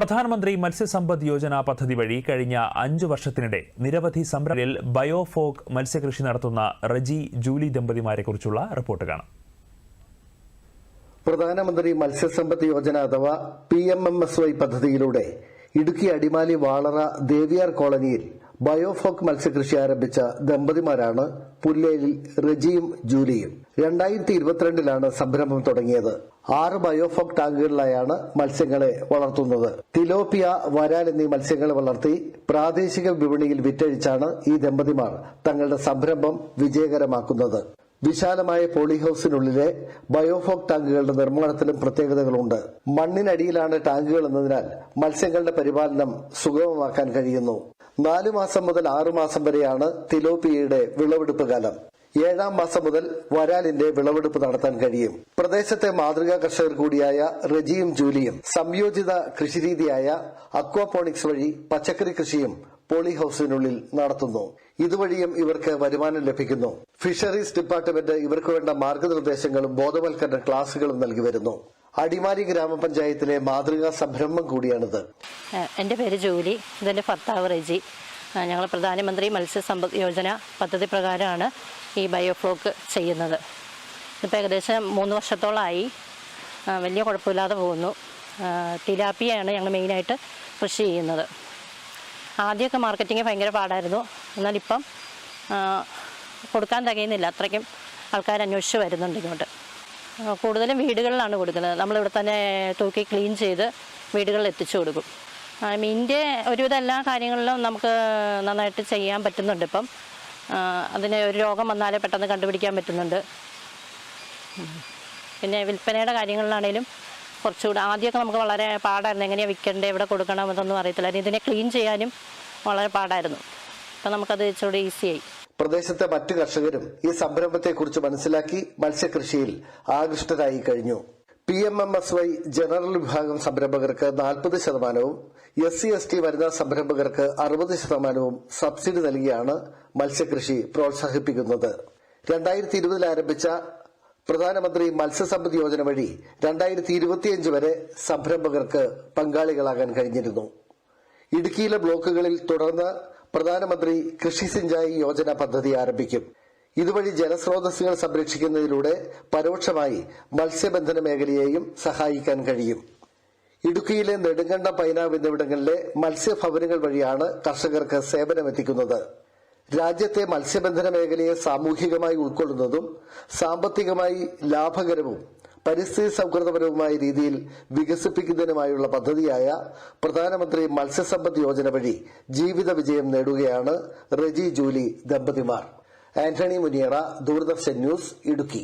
പ്രധാനമന്ത്രി മത്സ്യസമ്പദ് യോജന പദ്ധതി വഴി കഴിഞ്ഞ അഞ്ചു വർഷത്തിനിടെ നിരവധി സംരംഭങ്ങളിൽ ബയോഫോഗ് മത്സ്യകൃഷി നടത്തുന്ന റജി ജൂലി ദമ്പതിമാരെക്കുറിച്ചുള്ള റിപ്പോർട്ട് കാണാം. പ്രധാനമന്ത്രി മത്സ്യസമ്പത്ത് യോജന അഥവാ P M M S Y പദ്ധതിയിലൂടെ ഇടുക്കി അടിമാലി വാളറ ദേവിയാർ കോളനിയിൽ ബയോഫോക്ക് മത്സ്യകൃഷി ആരംഭിച്ച ദമ്പതിമാരാണ് പുല്ലേലിൽ റജിയും ജൂലിയും. രണ്ടായിരത്തി ഇരുപത്തിരണ്ടിലാണ് സംരംഭം തുടങ്ങിയത്. ആറ് ബയോഫോക്ക് ടാങ്കുകളിലായാണ് മത്സ്യങ്ങളെ വളർത്തുന്നത്. തിലോപ്പിയ വരാൽ എന്നീ മത്സ്യങ്ങളെ വളർത്തി പ്രാദേശിക വിപണിയിൽ വിറ്റഴിച്ചാണ് ഈ ദമ്പതിമാർ തങ്ങളുടെ സംരംഭം വിജയകരമാക്കുന്നത്. വിശാലമായ പോളി ഹൌസിനുള്ളിലെ ബയോഫോക് ടാങ്കുകളുടെ നിർമ്മാണത്തിലും പ്രത്യേകതകളുണ്ട്. മണ്ണിനടിയിലാണ് ടാങ്കുകൾ എന്നതിനാൽ മത്സ്യങ്ങളുടെ പരിപാലനം സുഗമമാക്കാൻ കഴിയുന്നു. നാലു മാസം മുതൽ ആറു മാസം വരെയാണ് തിലോപ്പിയയുടെ വിളവെടുപ്പ് കാലം. ഏഴാം മാസം മുതൽ വരാലിന്റെ വിളവെടുപ്പ് നടത്താൻ കഴിയും. പ്രദേശത്തെ മാതൃകാ കർഷകർ കൂടിയായ റജിയും ജൂലിയും സംയോജിത കൃഷിരീതിയായ അക്വാപോണിക്സ് വഴി പച്ചക്കറി കൃഷിയും പോളി ഹൌസിനുള്ളിൽ നടത്തുന്നു. ഇതുവഴിയും ഇവർക്ക് വരുമാനം ലഭിക്കുന്നു. ഫിഷറീസ് ഡിപ്പാർട്ട്മെന്റ് ഇവർക്ക് വേണ്ട മാർഗനിർദ്ദേശങ്ങളും ബോധവൽക്കരണ ക്ലാസുകളും നൽകി വരുന്നു. അടിമാലി ഗ്രാമപഞ്ചായത്തിലെ മാതൃകാ സംരംഭം കൂടിയാണിത്. എന്റെ പേര് ജൂലി ഇതെന്റെ ഭർത്താവ് റെജി. ഞങ്ങൾ പ്രധാനമന്ത്രി മത്സ്യസമ്പദ് യോജന പദ്ധതി പ്രകാരമാണ് ഈ ബയോഫ്ലോക്ക് ചെയ്യുന്നത്. ഇപ്പം ഏകദേശം മൂന്ന് വർഷത്തോളമായി വലിയ കുഴപ്പമില്ലാതെ പോകുന്നു. തിലാപ്പിയാണ് ഞങ്ങൾ മെയിനായിട്ട് കൃഷി ചെയ്യുന്നത്. ആദ്യമൊക്കെ മാർക്കറ്റിങ് ഭയങ്കര പാടായിരുന്നു. എന്നാലിപ്പം കൊടുക്കാൻ തികയുന്നില്ല. അത്രയ്ക്കും ആൾക്കാർ അന്വേഷിച്ച് വരുന്നുണ്ട് ഇങ്ങോട്ട്. കൂടുതലും വീടുകളിലാണ് കൊടുക്കുന്നത്. നമ്മളിവിടെ തന്നെ തൂക്കി ക്ലീൻ ചെയ്ത് വീടുകളിൽ എത്തിച്ചു കൊടുക്കും. മീന്റെ ഒരുവിധം എല്ലാ കാര്യങ്ങളിലും നമുക്ക് നന്നായിട്ട് ചെയ്യാൻ പറ്റുന്നുണ്ട് ഇപ്പം. അതിന് ഒരു രോഗം വന്നാലേ പെട്ടെന്ന് കണ്ടുപിടിക്കാൻ പറ്റുന്നുണ്ട്. പിന്നെ വിൽപ്പനയുടെ കാര്യങ്ങളിലാണേലും കുറച്ചുകൂടെ ആദ്യമൊക്കെ നമുക്ക് വളരെ പാടായിരുന്നു. എങ്ങനെയാണ് വിൽക്കേണ്ടത് എവിടെ കൊടുക്കണം എന്നൊന്നും അറിയത്തില്ലായിരുന്നു. ഇതിനെ ക്ലീൻ ചെയ്യാനും വളരെ പാടായിരുന്നു. അപ്പം നമുക്കത് ഇച്ചിരി ഈസിയായി. പ്രദേശത്തെ മറ്റു കർഷകരും ഈ സംരംഭത്തെക്കുറിച്ച് മനസ്സിലാക്കി മത്സ്യകൃഷിയിൽ ആകൃഷ്ടരായി കഴിഞ്ഞു. P M M S Y general വിഭാഗം സംരംഭകർക്ക് നാൽപ്പത് ശതമാനവും എസ് സി എസ് ടി വനിതാ സംരംഭകർക്ക് അറുപത് ശതമാനവും സബ്സിഡി നൽകിയാണ് മത്സ്യകൃഷി പ്രോത്സാഹിപ്പിക്കുന്നത്. രണ്ടായിരത്തി ഇരുപതിൽ ആരംഭിച്ച പ്രധാനമന്ത്രി മത്സ്യസമ്പദ് യോജന വഴി രണ്ടായിരത്തി ഇരുപത്തിയഞ്ച് വരെ സംരംഭകർക്ക് പങ്കാളികളാകാൻ കഴിഞ്ഞിരുന്നു. ഇടുക്കിയിലെ ബ്ലോക്കുകളിൽ തുടർന്ന് പ്രധാനമന്ത്രി കൃഷി സിഞ്ചായി യോജന പദ്ധതി ആരംഭിക്കും. ഇതുവഴി ജലസ്രോതസ്സുകൾ സംരക്ഷിക്കുന്നതിലൂടെ പരോക്ഷമായി മത്സ്യബന്ധന മേഖലയെയും സഹായിക്കാൻ കഴിയും. ഇടുക്കിയിലെ നെടുങ്കണ്ടം പൈനാവ് എന്നിവിടങ്ങളിലെ മത്സ്യഭവനുകൾ വഴിയാണ് കർഷകർക്ക് സേവനമെത്തിക്കുന്നത്. രാജ്യത്തെ മത്സ്യബന്ധന മേഖലയെ സാമൂഹികമായി ഉൾക്കൊള്ളുന്നതും സാമ്പത്തികമായി ലാഭകരവും പരിസ്ഥിതി സൗഹൃദപരവുമായ രീതിയിൽ വികസിപ്പിക്കുന്നതിനുമായുള്ള പദ്ധതിയായ പ്രധാനമന്ത്രി മത്സ്യസമ്പദ് യോജന വഴി ജീവിത വിജയം നേടുകയാണ് റെജി ജൂലി ദമ്പതിമാർ. ആന്റണി മുനിയറ ദൂരദർശൻ ന്യൂസ് ഇടുക്കി.